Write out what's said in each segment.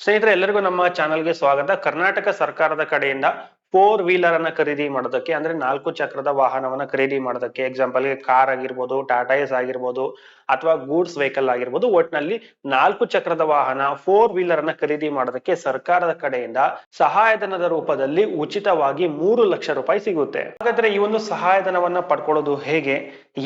ಸ್ನೇಹಿತರೆ, ಎಲ್ಲರಿಗೂ ನಮ್ಮ ಚಾನಲ್ಗೆ ಸ್ವಾಗತ. ಕರ್ನಾಟಕ ಸರ್ಕಾರದ ಕಡೆಯಿಂದ ಫೋರ್ ವೀಲರ್ ಅನ್ನ ಖರೀದಿ ಮಾಡೋದಕ್ಕೆ, ಅಂದ್ರೆ ನಾಲ್ಕು ಚಕ್ರದ ವಾಹನವನ್ನ ಖರೀದಿ ಮಾಡೋದಕ್ಕೆ ಎಕ್ಸಾಂಪಲ್ ಕಾರ್ ಆಗಿರ್ಬೋದು ಟಾಟಾ ಎಸ್ ಆಗಿರ್ಬೋದು, ಅಥವಾ ಗೂಡ್ಸ್ ವೆಹಿಕಲ್ ಆಗಿರ್ಬೋದು, ಒಟ್ನಲ್ಲಿ ನಾಲ್ಕು ಚಕ್ರದ ವಾಹನ ಫೋರ್ ವೀಲರ್ ಅನ್ನ ಖರೀದಿ ಮಾಡೋದಕ್ಕೆ ಸರ್ಕಾರದ ಕಡೆಯಿಂದ ಸಹಾಯಧನದ ರೂಪದಲ್ಲಿ ಉಚಿತವಾಗಿ ಮೂರು ಲಕ್ಷ ರೂಪಾಯಿ ಸಿಗುತ್ತೆ. ಹಾಗಾದ್ರೆ ಈ ಒಂದು ಸಹಾಯಧನವನ್ನ ಪಡ್ಕೊಳ್ಳೋದು ಹೇಗೆ?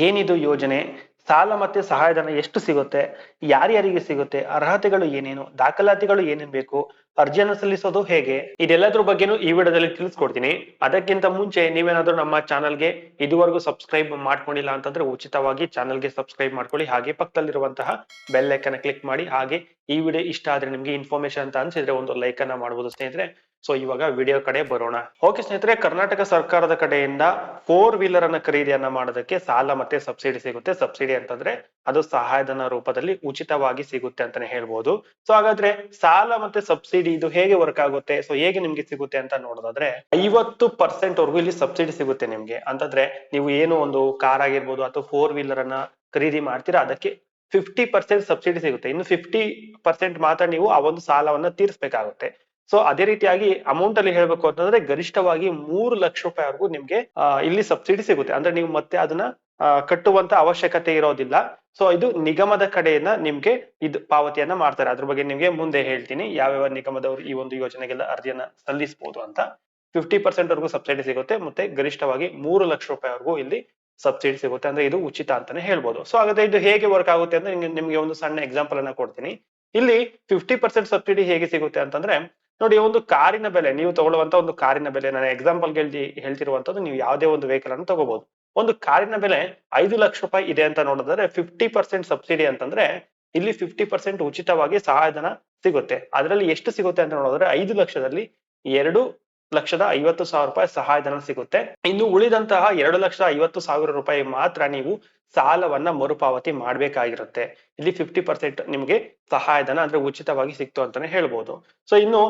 ಏನಿದು ಯೋಜನೆ? ಸಾಲ ಮತ್ತೆ ಸಹಾಯಧನ ಎಷ್ಟು ಸಿಗುತ್ತೆ? ಯಾರ್ಯಾರಿಗೆ ಸಿಗುತ್ತೆ? ಅರ್ಹತೆಗಳು ಏನೇನು? ದಾಖಲಾತಿಗಳು ಏನೇನ್ ಬೇಕು? ಅರ್ಜಿಯನ್ನು ಸಲ್ಲಿಸೋದು ಹೇಗೆ? ಇದೆಲ್ಲದ್ರ ಬಗ್ಗೆನೂ ಈ ವಿಡಿಯೋದಲ್ಲಿ ತಿಳಿಸ್ಕೊಡ್ತೀನಿ. ಅದಕ್ಕಿಂತ ಮುಂಚೆ ನೀವೇನಾದ್ರೂ ನಮ್ಮ ಚಾನಲ್ಗೆ ಇದುವರೆಗೂ ಸಬ್ಸ್ಕ್ರೈಬ್ ಮಾಡ್ಕೊಂಡಿಲ್ಲ ಅಂತಂದ್ರೆ ಉಚಿತವಾಗಿ ಚಾನಲ್ಗೆ ಸಬ್ಸ್ಕ್ರೈಬ್ ಮಾಡ್ಕೊಳ್ಳಿ. ಹಾಗೆ ಪಕ್ಕದಲ್ಲಿರುವಂತಹ ಬೆಲ್ ಐಕನ್ ಕ್ಲಿಕ್ ಮಾಡಿ. ಹಾಗೆ ಈ ವಿಡಿಯೋ ಇಷ್ಟ ಆದ್ರೆ ನಿಮ್ಗೆ ಇನ್ಫಾರ್ಮೇಶನ್ ಅಂತ ಅನ್ಸಿದ್ರೆ ಒಂದು ಲೈಕ್ ಅನ್ನ ಮಾಡಬಹುದು ಸ್ನೇಹಿತರೆ. ಸೊ ಇವಾಗ ವಿಡಿಯೋ ಕಡೆ ಬರೋಣ. ಓಕೆ ಸ್ನೇಹಿತರೆ, ಕರ್ನಾಟಕ ಸರ್ಕಾರದ ಕಡೆಯಿಂದ ಫೋರ್ ವೀಲರ್ ಅನ್ನ ಖರೀದಿಯನ್ನ ಮಾಡೋದಕ್ಕೆ ಸಾಲ ಮತ್ತೆ ಸಬ್ಸಿಡಿ ಸಿಗುತ್ತೆ. ಸಬ್ಸಿಡಿ ಅಂತಂದ್ರೆ ಅದು ಸಹಾಯಧನ ರೂಪದಲ್ಲಿ ಉಚಿತವಾಗಿ ಸಿಗುತ್ತೆ ಅಂತಾನೆ ಹೇಳ್ಬೋದು. ಸೊ ಹಾಗಾದ್ರೆ ಸಾಲ ಮತ್ತೆ ಸಬ್ಸಿಡಿ ಇದು ಹೇಗೆ ವರ್ಕ್ ಆಗುತ್ತೆ? ಸೊ ಹೇಗೆ ನಿಮ್ಗೆ ಸಿಗುತ್ತೆ ಅಂತ ನೋಡೋದಾದ್ರೆ, ಐವತ್ತು ಪರ್ಸೆಂಟ್ ವರ್ಗೂ ಇಲ್ಲಿ ಸಬ್ಸಿಡಿ ಸಿಗುತ್ತೆ ನಿಮ್ಗೆ. ಅಂತಂದ್ರೆ ನೀವು ಏನು ಒಂದು ಕಾರ್ ಆಗಿರ್ಬೋದು ಅಥವಾ ಫೋರ್ ವೀಲರ್ ಅನ್ನ ಖರೀದಿ ಮಾಡ್ತೀರಾ, ಅದಕ್ಕೆ ಫಿಫ್ಟಿ ಪರ್ಸೆಂಟ್ ಸಬ್ಸಿಡಿ ಸಿಗುತ್ತೆ. ಇನ್ನು ಫಿಫ್ಟಿ ಪರ್ಸೆಂಟ್ ಮಾತ್ರ ನೀವು ಆ ಒಂದು ಸಾಲವನ್ನ ತೀರಿಸಬೇಕಾಗುತ್ತೆ. ಸೊ ಅದೇ ರೀತಿಯಾಗಿ ಅಮೌಂಟ್ ಅಲ್ಲಿ ಹೇಳ್ಬೇಕು ಅಂತಂದ್ರೆ ಗರಿಷ್ಠವಾಗಿ ಮೂರು ಲಕ್ಷ ರೂಪಾಯಿವರೆಗೂ ನಿಮ್ಗೆ ಇಲ್ಲಿ ಸಬ್ಸಿಡಿ ಸಿಗುತ್ತೆ. ಅಂದ್ರೆ ನೀವು ಮತ್ತೆ ಅದನ್ನ ಕಟ್ಟುವಂತ ಅವಶ್ಯಕತೆ ಇರೋದಿಲ್ಲ. ಸೊ ಇದು ನಿಗಮದ ಕಡೆಯಿಂದ ನಿಮ್ಗೆ ಇದು ಪಾವತಿಯನ್ನ ಮಾಡ್ತಾರೆ. ಅದ್ರ ಬಗ್ಗೆ ನಿಮ್ಗೆ ಮುಂದೆ ಹೇಳ್ತೀನಿ. ಯಾವ್ಯಾವ ನಿಗಮದವರು ಈ ಒಂದು ಯೋಜನೆಗೆಲ್ಲ ಅರ್ಜಿಯನ್ನ ಸಲ್ಲಿಸಬಹುದು ಅಂತ. ಫಿಫ್ಟಿ ಪರ್ಸೆಂಟ್ ವರೆಗೂ ಸಬ್ಸಿಡಿ ಸಿಗುತ್ತೆ. ಮತ್ತೆ ಗರಿಷ್ಠವಾಗಿ ಮೂರು ಲಕ್ಷ ರೂಪಾಯಿವರೆಗೂ ಇಲ್ಲಿ ಸಬ್ಸಿಡಿ ಸಿಗುತ್ತೆ. ಅಂದ್ರೆ ಇದು ಉಚಿತ ಅಂತಾನೆ ಹೇಳ್ಬೋದು. ಸೊ ಹಾಗಾದ್ರೆ ಇದು ಹೇಗೆ ವರ್ಕ್ ಆಗುತ್ತೆ ಅಂದ್ರೆ ನಿಮ್ಗೆ- ಒಂದು ಸಣ್ಣ ಎಕ್ಸಾಂಪಲ್ ಅನ್ನ ಕೊಡ್ತೀನಿ. ಇಲ್ಲಿ ಫಿಫ್ಟಿ ಪರ್ಸೆಂಟ್ ಸಬ್ಸಿಡಿ ಹೇಗೆ ಸಿಗುತ್ತೆ ಅಂತಂದ್ರೆ, ನೋಡಿ ಒಂದು ಕಾರಿನ ಬೆಲೆ, ನೀವು ತಗೊಳ್ಳುವಂತ ಒಂದು ಕಾರಿನ ಬೆಲೆ, ನಾನು ಎಕ್ಸಾಂಪಲ್ಗೆ ಹೇಳ್ತಿರುವಂತದ್ದು ನೀವು ಯಾವುದೇ ಒಂದು ವೆಹಿಕಲ್ ಅನ್ನು ತಗೋಬಹುದು ಒಂದು ಕಾರಿನ ಬೆಲೆ ಐದು ಲಕ್ಷ ರೂಪಾಯಿ ಇದೆ ಅಂತ ನೋಡಿದ್ರೆ ಫಿಫ್ಟಿ ಪರ್ಸೆಂಟ್ ಸಬ್ಸಿಡಿ ಅಂತಂದ್ರೆ ಇಲ್ಲಿ ಫಿಫ್ಟಿ ಪರ್ಸೆಂಟ್ ಉಚಿತವಾಗಿ ಸಹಾಯಧನ ಸಿಗುತ್ತೆ. ಅದರಲ್ಲಿ ಎಷ್ಟು ಸಿಗುತ್ತೆ ಅಂತ ನೋಡಿದ್ರೆ ಐದು ಲಕ್ಷದಲ್ಲಿ ಎರಡು ಲಕ್ಷದ ಐವತ್ತು ಸಾವಿರ ರೂಪಾಯಿ ಸಹಾಯಧನ ಸಿಗುತ್ತೆ. ಇನ್ನು ಉಳಿದಂತಹ ಎರಡು ಲಕ್ಷದ ಐವತ್ತು ಸಾವಿರ ರೂಪಾಯಿ ಮಾತ್ರ ನೀವು ಸಾಲವನ್ನ ಮರುಪಾವತಿ ಮಾಡ್ಬೇಕಾಗಿರುತ್ತೆ. ಇಲ್ಲಿ ಫಿಫ್ಟಿ ಪರ್ಸೆಂಟ್ ನಿಮಗೆ ಸಹಾಯಧನ ಅಂದ್ರೆ ಉಚಿತವಾಗಿ ಸಿಕ್ತು ಅಂತಾನೆ ಹೇಳ್ಬೋದು. ಸೊ ಇನ್ನು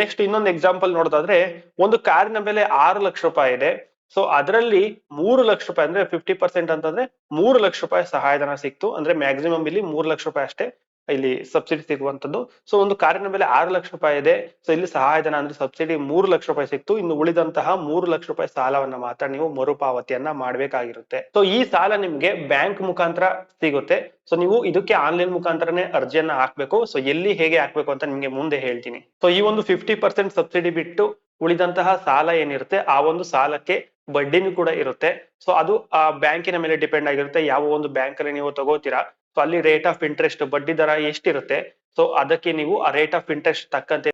ನೆಕ್ಸ್ಟ್ ಇನ್ನೊಂದು ಎಕ್ಸಾಂಪಲ್ ನೋಡೋದಾದ್ರೆ ಒಂದು ಕಾರಿನ ಬೆಲೆ ಆರು ಲಕ್ಷ ರೂಪಾಯಿ ಇದೆ. ಸೊ ಅದರಲ್ಲಿ ಮೂರು ಲಕ್ಷ ರೂಪಾಯಿ ಅಂದ್ರೆ ಫಿಫ್ಟಿ ಪರ್ಸೆಂಟ್ ಅಂತಂದ್ರೆ ಮೂರು ಲಕ್ಷ ರೂಪಾಯಿ ಸಹಾಯಧನ ಸಿಕ್ತು. ಅಂದ್ರೆ ಮ್ಯಾಕ್ಸಿಮಮ್ ಇಲ್ಲಿ ಮೂರು ಲಕ್ಷ ರೂಪಾಯಿ ಅಷ್ಟೇ ಇಲ್ಲಿ ಸಬ್ಸಿಡಿ ಸಿಗುವಂತದ್ದು ಸೊ ಒಂದು ಕಾರಿನ ಮೇಲೆ ಆರು ಲಕ್ಷ ರೂಪಾಯಿ ಇದೆ. ಸೊ ಇಲ್ಲಿ ಸಹಾಯಧನ ಅಂದ್ರೆ ಸಬ್ಸಿಡಿ ಮೂರು ಲಕ್ಷ ರೂಪಾಯಿ ಸಿಕ್ತು. ಇನ್ನು ಉಳಿದಂತಹ ಮೂರು ಲಕ್ಷ ರೂಪಾಯಿ ಸಾಲವನ್ನ ಮಾತ್ರ ನೀವು ಮರುಪಾವತಿಯನ್ನ ಮಾಡಬೇಕಾಗಿರುತ್ತೆ. ಸೊ ಈ ಸಾಲ ನಿಮ್ಗೆ ಬ್ಯಾಂಕ್ ಮುಖಾಂತರ ಸಿಗುತ್ತೆ. ಸೊ ನೀವು ಇದಕ್ಕೆ ಆನ್ಲೈನ್ ಮುಖಾಂತರನೇ ಅರ್ಜಿಯನ್ನ ಹಾಕ್ಬೇಕು. ಸೊ ಎಲ್ಲಿ ಹೇಗೆ ಹಾಕ್ಬೇಕು ಅಂತ ನಿಮ್ಗೆ ಮುಂದೆ ಹೇಳ್ತೀನಿ. ಸೊ ಈ ಒಂದು ಫಿಫ್ಟಿ ಪರ್ಸೆಂಟ್ ಸಬ್ಸಿಡಿ ಬಿಟ್ಟು ಉಳಿದಂತಹ ಸಾಲ ಏನಿರುತ್ತೆ, ಆ ಒಂದು ಸಾಲಕ್ಕೆ ಬಡ್ಡಿನೂ ಕೂಡ ಇರುತ್ತೆ. ಸೊ ಅದು ಆ ಬ್ಯಾಂಕಿನ ಮೇಲೆ ಡಿಪೆಂಡ್ ಆಗಿರುತ್ತೆ ಯಾವ ಒಂದು ಬ್ಯಾಂಕ್ ಅಲ್ಲಿ ನೀವು ತಗೋತೀರಾ. ಸೊ ಅಲ್ಲಿ ರೇಟ್ ಆಫ್ ಇಂಟ್ರೆಸ್ಟ್ ಬಡ್ಡಿ ದರ ಎಷ್ಟಿರುತ್ತೆ. ಸೊ ಅದಕ್ಕೆ ನೀವು ಆ ರೇಟ್ ಆಫ್ ಇಂಟ್ರೆಸ್ಟ್ ತಕ್ಕಂತೆ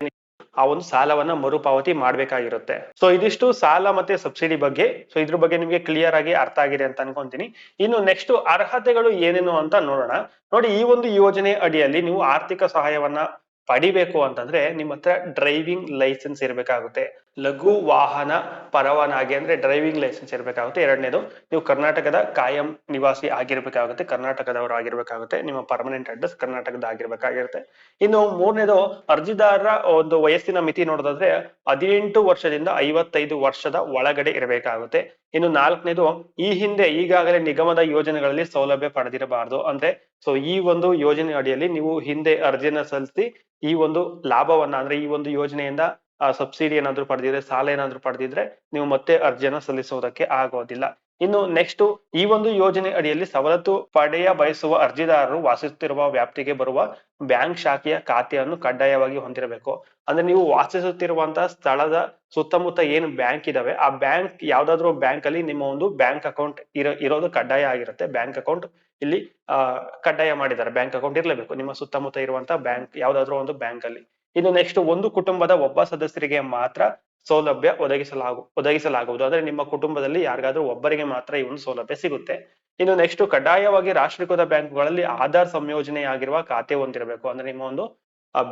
ಆ ಒಂದು ಸಾಲವನ್ನ ಮರುಪಾವತಿ ಮಾಡ್ಬೇಕಾಗಿರುತ್ತೆ. ಸೊ ಇದಿಷ್ಟು ಸಾಲ ಮತ್ತೆ ಸಬ್ಸಿಡಿ ಬಗ್ಗೆ. ಸೊ ಇದ್ರ ಬಗ್ಗೆ ನಿಮ್ಗೆ ಕ್ಲಿಯರ್ ಆಗಿ ಅರ್ಥ ಆಗಿದೆ ಅಂತ ಅನ್ಕೊಂತೀನಿ. ಇನ್ನು ನೆಕ್ಸ್ಟ್ ಅರ್ಹತೆಗಳು ಏನೇನು ಅಂತ ನೋಡೋಣ. ನೋಡಿ, ಈ ಒಂದು ಯೋಜನೆ ಅಡಿಯಲ್ಲಿ ನೀವು ಆರ್ಥಿಕ ಸಹಾಯವನ್ನ ಪಡಿಬೇಕು ಅಂತಂದ್ರೆ ನಿಮ್ಮ ಹತ್ರ ಡ್ರೈವಿಂಗ್ ಲೈಸೆನ್ಸ್ ಇರಬೇಕಾಗುತ್ತೆ. ಲಘು ವಾಹನ ಪರವಾನಗಿ ಅಂದ್ರೆ ಡ್ರೈವಿಂಗ್ ಲೈಸೆನ್ಸ್ ಇರಬೇಕಾಗುತ್ತೆ. ಎರಡನೇದು, ನೀವು ಕರ್ನಾಟಕದ ಕಾಯಂ ನಿವಾಸಿ ಆಗಿರ್ಬೇಕಾಗುತ್ತೆ. ಕರ್ನಾಟಕದವರು ಆಗಿರ್ಬೇಕಾಗುತ್ತೆ. ನಿಮ್ಮ ಪರ್ಮನೆಂಟ್ ಅಡ್ರೆಸ್ ಕರ್ನಾಟಕದ ಆಗಿರ್ಬೇಕಾಗಿರುತ್ತೆ. ಇನ್ನು ಮೂರನೇದು, ಅರ್ಜಿದಾರರ ಒಂದು ವಯಸ್ಸಿನ ಮಿತಿ ನೋಡೋದಾದ್ರೆ ಹದಿನೆಂಟು ವರ್ಷದಿಂದ ಐವತ್ತೈದು ವರ್ಷದ ಒಳಗಡೆ ಇರಬೇಕಾಗುತ್ತೆ. ಇನ್ನು ನಾಲ್ಕನೇದು, ಈ ಹಿಂದೆ ಈಗಾಗಲೇ ನಿಗಮದ ಯೋಜನೆಗಳಲ್ಲಿ ಸೌಲಭ್ಯ ಪಡೆದಿರಬಾರದು. ಅಂದ್ರೆ ಸೊ, ಈ ಒಂದು ಯೋಜನೆ ಅಡಿಯಲ್ಲಿ ನೀವು ಹಿಂದೆ ಅರ್ಜಿಯನ್ನ ಸಲ್ಲಿಸಿ ಈ ಒಂದು ಲಾಭವನ್ನ, ಅಂದ್ರೆ ಈ ಒಂದು ಯೋಜನೆಯಿಂದ ಸಬ್ಸಿಡಿ ಏನಾದ್ರು ಪಡೆದಿದ್ರೆ, ಸಾಲ ಏನಾದ್ರು ಪಡೆದಿದ್ರೆ ನೀವು ಮತ್ತೆ ಅರ್ಜಿಯನ್ನ ಸಲ್ಲಿಸುವುದಕ್ಕೆ ಆಗೋದಿಲ್ಲ. ಇನ್ನು ನೆಕ್ಸ್ಟ್ ಈ ಒಂದು ಯೋಜನೆ ಅಡಿಯಲ್ಲಿ ಸವಲತ್ತು ಪಡೆಯ ಬಯಸುವ ಅರ್ಜಿದಾರರು ವಾಸಿಸುತ್ತಿರುವ ವ್ಯಾಪ್ತಿಗೆ ಬರುವ ಬ್ಯಾಂಕ್ ಶಾಖೆಯ ಖಾತೆಯನ್ನು ಕಡ್ಡಾಯವಾಗಿ ಹೊಂದಿರಬೇಕು. ಅಂದ್ರೆ ನೀವು ವಾಸಿಸುತ್ತಿರುವಂತಹ ಸ್ಥಳದ ಸುತ್ತಮುತ್ತ ಏನು ಬ್ಯಾಂಕ್ ಇದಾವೆ, ಆ ಬ್ಯಾಂಕ್ ಯಾವ್ದಾದ್ರು ಬ್ಯಾಂಕ್ ಅಲ್ಲಿ ನಿಮ್ಮ ಒಂದು ಬ್ಯಾಂಕ್ ಅಕೌಂಟ್ ಇರೋ, ಇರೋದು ಕಡ್ಡಾಯ ಆಗಿರುತ್ತೆ. ಬ್ಯಾಂಕ್ ಅಕೌಂಟ್ ಇಲ್ಲಿ, ಆ, ಕಡ್ಡಾಯ ಮಾಡಿದ್ದಾರೆ. ಬ್ಯಾಂಕ್ ಅಕೌಂಟ್ ಇರಲೇಬೇಕು. ನಿಮ್ಮ ಸುತ್ತಮುತ್ತ ಇರುವಂತಹ ಬ್ಯಾಂಕ್, ಯಾವ್ದಾದ್ರು ಒಂದು ಬ್ಯಾಂಕ್ ಅಲ್ಲಿ ಇನ್ನು ನೆಕ್ಸ್ಟ್ ಒಂದು ಕುಟುಂಬದ ಒಬ್ಬ ಸದಸ್ಯರಿಗೆ ಮಾತ್ರ ಸೌಲಭ್ಯ ಒದಗಿಸಲಾಗು, ಒದಗಿಸಲಾಗುವುದು. ಅಂದ್ರೆ ನಿಮ್ಮ ಕುಟುಂಬದಲ್ಲಿ ಯಾರಿಗಾದ್ರೂ ಒಬ್ಬರಿಗೆ ಮಾತ್ರ ಈ ಒಂದು ಸೌಲಭ್ಯ ಸಿಗುತ್ತೆ. ಇನ್ನು ನೆಕ್ಸ್ಟ್ ಕಡ್ಡಾಯವಾಗಿ ರಾಷ್ಟ್ರೀಕೃತ ಬ್ಯಾಂಕ್ಗಳಲ್ಲಿ ಆಧಾರ್ ಸಂಯೋಜನೆಯಾಗಿರುವ ಖಾತೆ ಹೊಂದಿರಬೇಕು ಅಂದ್ರೆ ನಿಮ್ಮ ಒಂದು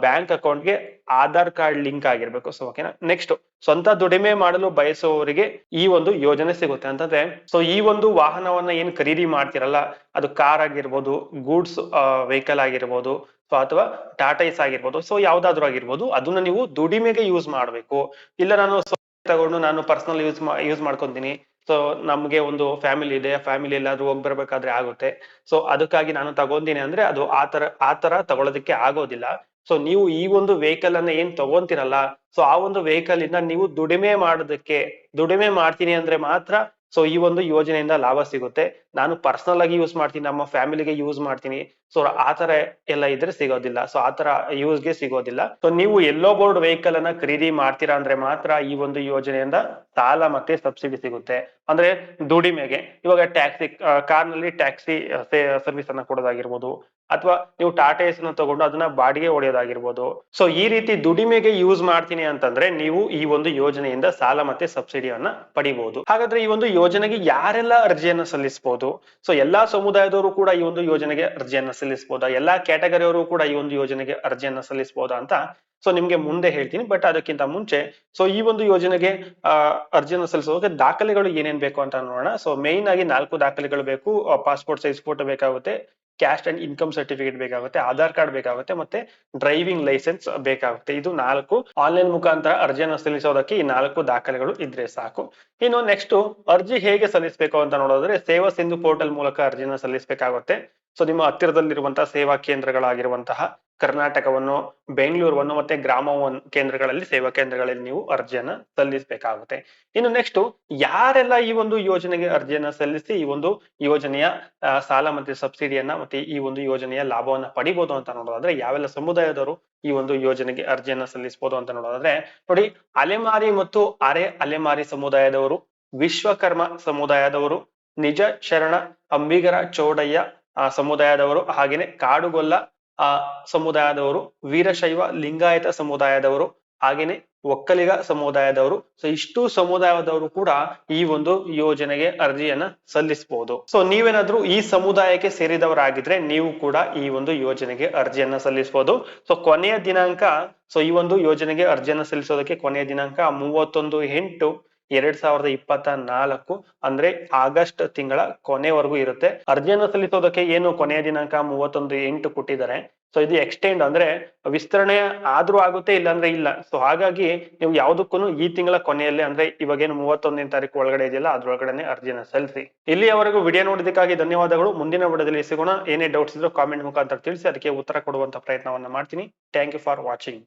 ಬ್ಯಾಂಕ್ ಅಕೌಂಟ್ಗೆ ಆಧಾರ್ ಕಾರ್ಡ್ ಲಿಂಕ್ ಆಗಿರ್ಬೇಕು. ಸೊ ಓಕೆನಾ ನೆಕ್ಸ್ಟ್ ಸ್ವಂತ ದುಡಿಮೆ ಮಾಡಲು ಬಯಸುವವರಿಗೆ ಈ ಒಂದು ಯೋಜನೆ ಸಿಗುತ್ತೆ. ಅಂತಂದ್ರೆ ಸೊ ಈ ಒಂದು ವಾಹನವನ್ನ ಏನ್ ಖರೀದಿ ಮಾಡ್ತಿರಲ್ಲ, ಅದು ಕಾರ್ ಆಗಿರ್ಬೋದು ಗೂಡ್ಸ್ ವೆಹಿಕಲ್ ಆಗಿರ್ಬೋದು ಅಥವಾ ಟಾಟಾಸ್ ಆಗಿರ್ಬೋದು ಸೊ ಯಾವ್ದಾದ್ರು ಆಗಿರ್ಬೋದು, ಅದನ್ನ ನೀವು ದುಡಿಮೆಗೆ ಯೂಸ್ ಮಾಡ್ಬೇಕು. ಇಲ್ಲ ನಾನು ತಗೊಂಡು ನಾನು ಪರ್ಸನಲ್ ಯೂಸ್ ಯೂಸ್ ಮಾಡ್ಕೊಂತೀನಿ. ಸೊ ನಮ್ಗೆ ಒಂದು ಫ್ಯಾಮಿಲಿ ಇದೆ ಫ್ಯಾಮಿಲಿ ಎಲ್ಲಾದ್ರೂ ಹೋಗಿ ಬರ್ಬೇಕಾದ್ರೆ ಆಗುತ್ತೆ. ಸೊ ಅದಕ್ಕಾಗಿ ನಾನು ತಗೊಂತೀನಿ ಅಂದ್ರೆ ಅದು ಆತರ ಆತರ ತಗೊಳ್ಳೋದಕ್ಕೆ ಆಗೋದಿಲ್ಲ. ಸೊ ನೀವು ಈ ಒಂದು ವೆಹಿಕಲ್ ಅನ್ನ ಏನ್ ತಗೊಂತಿರಲ್ಲ ಸೊ ಆ ಒಂದು ವೆಹಿಕಲ್ ಇಂದ ನೀವು ದುಡಿಮೆ ಮಾಡೋದಕ್ಕೆ, ದುಡಿಮೆ ಮಾಡ್ತೀನಿ ಅಂದ್ರೆ ಮಾತ್ರ ಸೊ ಈ ಒಂದು ಯೋಜನೆಯಿಂದ ಲಾಭ ಸಿಗುತ್ತೆ. ನಾನು ಪರ್ಸನಲ್ ಆಗಿ ಯೂಸ್ ಮಾಡ್ತೀನಿ, ನಮ್ಮ ಫ್ಯಾಮಿಲಿಗೆ ಯೂಸ್ ಮಾಡ್ತೀನಿ. ಸೊ ಆತರ ಎಲ್ಲ ಇದ್ರೆ ಸಿಗೋದಿಲ್ಲ. ಸೊ ಆತರ ಯೂಸ್ಗೆ ಸಿಗೋದಿಲ್ಲ. ಸೊ ನೀವು ಎಲ್ಲೋ ಬೋರ್ಡ್ ವೆಹಿಕಲ್ ಅನ್ನ ಖರೀದಿ ಮಾಡ್ತೀರಾ ಅಂದ್ರೆ ಮಾತ್ರ ಈ ಒಂದು ಯೋಜನೆಯಿಂದ ಸಾಲ ಮತ್ತೆ ಸಬ್ಸಿಡಿ ಸಿಗುತ್ತೆ. ಅಂದ್ರೆ ದುಡಿಮೆಗೆ. ಇವಾಗ ಟ್ಯಾಕ್ಸಿ ಕಾರ್ನಲ್ಲಿ ಟ್ಯಾಕ್ಸಿ ಸರ್ವಿಸ್ ಅನ್ನ ಕೊಡೋದಾಗಿರ್ಬೋದು. ಅಥವಾ ನೀವು ಟಾಟಾ ಎಸ್ ತಗೊಂಡು ಅದನ್ನ ಬಾಡಿಗೆ ಹೊಡೆಯೋದಾಗಿರ್ಬೋದು. ಸೊ ಈ ರೀತಿ ದುಡಿಮೆಗೆ ಯೂಸ್ ಮಾಡ್ತೀನಿ ಅಂತಂದ್ರೆ ನೀವು ಈ ಒಂದು ಯೋಜನೆಯಿಂದ ಸಾಲ ಮತ್ತೆ ಸಬ್ಸಿಡಿಯನ್ನ ಪಡಿಬಹುದು ಹಾಗಾದ್ರೆ ಈ ಒಂದು ಯೋಜನೆಗೆ ಯಾರೆಲ್ಲ ಅರ್ಜಿಯನ್ನ ಸಲ್ಲಿಸಬಹುದು ಸೊ ಎಲ್ಲಾ ಸಮುದಾಯದವರು ಕೂಡ ಈ ಒಂದು ಯೋಜನೆಗೆ ಅರ್ಜಿಯನ್ನ ಸಲ್ಲಿಸಬಹುದಾ ಎಲ್ಲಾ ಕ್ಯಾಟಗರಿಯವರು ಕೂಡ ಈ ಒಂದು ಯೋಜನೆಗೆ ಅರ್ಜಿಯನ್ನ ಸಲ್ಲಿಸಬಹುದಾ ಅಂತ? ಸೊ ನಿಮ್ಗೆ ಮುಂದೆ ಹೇಳ್ತೀನಿ ಬಟ್ ಅದಕ್ಕಿಂತ ಮುಂಚೆ ಸೊ ಈ ಒಂದು ಯೋಜನೆಗೆ ಅರ್ಜಿಯನ್ನು ಸಲ್ಲಿಸೋಕೆ ದಾಖಲೆಗಳು ಏನೇನ್ ಬೇಕು ಅಂತ ನೋಡೋಣ. ಸೊ ಮೇನ್ ಆಗಿ ನಾಲ್ಕು ದಾಖಲೆಗಳು ಬೇಕು ಪಾಸ್ಪೋರ್ಟ್ ಸೈಜ್ ಫೋಟೋ ಬೇಕಾಗುತ್ತೆ. ಕ್ಯಾಸ್ಟ್ ಅಂಡ್ ಇನ್ಕಮ್ ಸರ್ಟಿಫಿಕೇಟ್ ಬೇಕಾಗುತ್ತೆ, ಆಧಾರ್ ಕಾರ್ಡ್ ಬೇಕಾಗುತ್ತೆ ಮತ್ತೆ ಡ್ರೈವಿಂಗ್ ಲೈಸೆನ್ಸ್ ಬೇಕಾಗುತ್ತೆ. ಇದು ನಾಲ್ಕು. ಆನ್ಲೈನ್ ಮುಖಾಂತರ ಅರ್ಜಿಯನ್ನು ಸಲ್ಲಿಸೋದಕ್ಕೆ ಈ ನಾಲ್ಕು ದಾಖಲೆಗಳು ಇದ್ರೆ ಸಾಕು. ಇನ್ನು ನೆಕ್ಸ್ಟ್ ಅರ್ಜಿ ಹೇಗೆ ಸಲ್ಲಿಸಬೇಕು ಅಂತ ನೋಡೋದ್ರೆ ಸೇವಾ ಸಿಂಧು ಪೋರ್ಟಲ್ ಮೂಲಕ ಅರ್ಜಿಯನ್ನು ಸಲ್ಲಿಸಬೇಕಾಗುತ್ತೆ. ಸೊ ನಿಮ್ಮ ಹತ್ತಿರದಲ್ಲಿರುವಂತಹ ಸೇವಾ ಕೇಂದ್ರಗಳಾಗಿರುವಂತಹ ಕರ್ನಾಟಕವನ್ನು, ಬೆಂಗಳೂರನ್ನು ಮತ್ತೆ ಗ್ರಾಮ ಕೇಂದ್ರಗಳಲ್ಲಿ, ಸೇವಾ ಕೇಂದ್ರಗಳಲ್ಲಿ ನೀವು ಅರ್ಜಿಯನ್ನ ಸಲ್ಲಿಸಬೇಕಾಗುತ್ತೆ. ಇನ್ನು ನೆಕ್ಸ್ಟ್ ಯಾರೆಲ್ಲ ಈ ಒಂದು ಯೋಜನೆಗೆ ಅರ್ಜಿಯನ್ನ ಸಲ್ಲಿಸಿ ಈ ಒಂದು ಯೋಜನೆಯ ಸಾಲ ಮತ್ತೆ ಸಬ್ಸಿಡಿಯನ್ನ ಮತ್ತೆ ಈ ಒಂದು ಯೋಜನೆಯ ಲಾಭವನ್ನ ಪಡಿಬಹುದು ಅಂತ ನೋಡೋದಾದ್ರೆ ಯಾವೆಲ್ಲ ಸಮುದಾಯದವರು ಈ ಒಂದು ಯೋಜನೆಗೆ ಅರ್ಜಿಯನ್ನ ಸಲ್ಲಿಸಬಹುದು ಅಂತ ನೋಡೋದಾದ್ರೆ ನೋಡಿ, ಅಲೆಮಾರಿ ಮತ್ತು ಅರೆ ಅಲೆಮಾರಿ ಸಮುದಾಯದವರು, ವಿಶ್ವಕರ್ಮ ಸಮುದಾಯದವರು, ನಿಜ ಶರಣ ಅಂಬಿಗರ ಚೌಡಯ್ಯ ಸಮುದಾಯದವರು ಹಾಗೇನೆ ಕಾಡುಗೊಲ್ಲ ಆ ಸಮುದಾಯದವರು, ವೀರಶೈವ ಲಿಂಗಾಯತ ಸಮುದಾಯದವರು, ಹಾಗೇನೆ ಒಕ್ಕಲಿಗ ಸಮುದಾಯದವರು ಸೊ ಇಷ್ಟು ಸಮುದಾಯದವರು ಕೂಡ ಈ ಒಂದು ಯೋಜನೆಗೆ ಅರ್ಜಿಯನ್ನ ಸಲ್ಲಿಸಬಹುದು ಸೊ ನೀವೇನಾದ್ರೂ ಈ ಸಮುದಾಯಕ್ಕೆ ಸೇರಿದವರಾಗಿದ್ರೆ ನೀವು ಕೂಡ ಈ ಒಂದು ಯೋಜನೆಗೆ ಅರ್ಜಿಯನ್ನ ಸಲ್ಲಿಸಬಹುದು ಸೊ ಕೊನೆಯ ದಿನಾಂಕ ಸೊ ಈ ಒಂದು ಯೋಜನೆಗೆ ಅರ್ಜಿಯನ್ನ ಸಲ್ಲಿಸೋದಕ್ಕೆ ಕೊನೆಯ ದಿನಾಂಕ ಮೂವತ್ತೊಂದು ಎಂಟು. ಎರಡ್ ಸಾವಿರದ ಇಪ್ಪತ್ತ ನಾಲ್ಕು ಅಂದ್ರೆ ಆಗಸ್ಟ್ ತಿಂಗಳ ಕೊನೆವರೆಗೂ ಇರುತ್ತೆ. ಅರ್ಜಿಯನ್ನು ಸಲ್ಲಿಸೋದಕ್ಕೆ ಏನು ಕೊನೆಯ ದಿನಾಂಕ? ಮೂವತ್ತೊಂದು, ಎಂಟು ಕೊಟ್ಟಿದ್ದಾರೆ. ಸೊ ಇದು ಎಕ್ಸ್ಟೆಂಡ್ ಅಂದ್ರೆ ವಿಸ್ತರಣೆ ಆದ್ರೂ ಆಗುತ್ತೆ ಇಲ್ಲ ಅಂದ್ರೆ ಇಲ್ಲ. ಸೊ ಹಾಗಾಗಿ ನೀವು ಯಾವ್ದಕ್ಕೂ ಈ ತಿಂಗಳ ಕೊನೆಯಲ್ಲಿ ಅಂದ್ರೆ ಇವಾಗೇನು ಮೂವತ್ತೊಂದನೇ ತಾರೀಕು ಒಳಗಡೆ ಇದೆಯಲ್ಲ ಅದ್ರೊಳಗಡೆ ಅರ್ಜಿನ ಸಲ್ಲಿಸಿ. ಇಲ್ಲಿಯವರೆಗೂ ವಿಡಿಯೋ ನೋಡಿದಕ್ಕಾಗಿ ಧನ್ಯವಾದಗಳು. ಮುಂದಿನ ವಿಡಿಯೋದಲ್ಲಿ ಸಿಗೋಣ. ಏನೇ ಡೌಟ್ಸ್ ಇದ್ರೂ ಕಾಮೆಂಟ್ ಮುಖಾಂತರ ತಿಳಿಸಿ, ಅದಕ್ಕೆ ಉತ್ತರ ಕೊಡುವಂತ ಪ್ರಯತ್ನವನ್ನ ಮಾಡ್ತೀನಿ. Thank you for watching